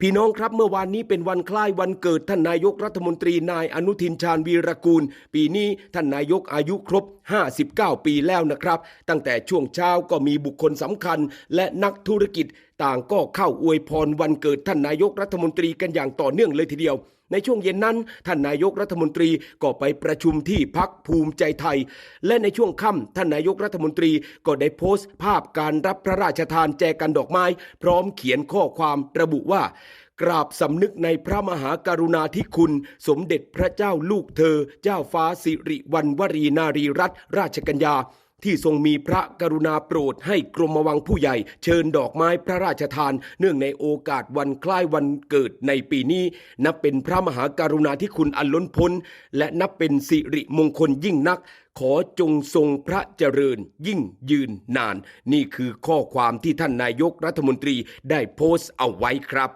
พี่น้องครับเมื่อวานนี้เป็นวันคล้ายวันเกิดท่านนายกรัฐมนตรีนายอนุทินชาญวีรกูล ปีนี้ท่านนายกอายุครบ 59 ปีแล้วนะครับ ตั้งแต่ช่วงเช้าก็มีบุคคลสำคัญ และนักธุรกิจต่างก็เข้าอวยพรวันเกิดท่านนายกรัฐมนตรีกันอย่างต่อเนื่องเลยทีเดียว ในช่วงเย็นนั้น ท่านนายกรัฐมนตรีก็ไปประชุมที่พักภูมิใจไทย และในช่วงค่ำท่านนายกรัฐมนตรีก็ได้โพสต์ ภาพการรับพระราชทานแจกันดอกไม้ พร้อมเขียนข้อความระบุว่ากราบสำนึกในพระมหากรุณาธิคุณ สมเด็จพระเจ้าลูกเธอ เจ้าฟ้าสิริวัณวรีนารีรัตนราชกัญญา ที่ทรงมีพระกรุณาโปรดให้กรมวังผู้ใหญ่ เชิญดอกไม้พระราชทาน เนื่องในโอกาสวันคล้ายวันเกิดในปีนี้ นับเป็นพระมหากรุณาธิคุณอันล้นพ้น และนับเป็นสิริมงคลยิ่งนัก ขอจงทรงพระเจริญยิ่งยืนนาน นี่คือข้อความที่ท่านนายกรัฐมนตรีได้โพสต์เอาไว้ครับ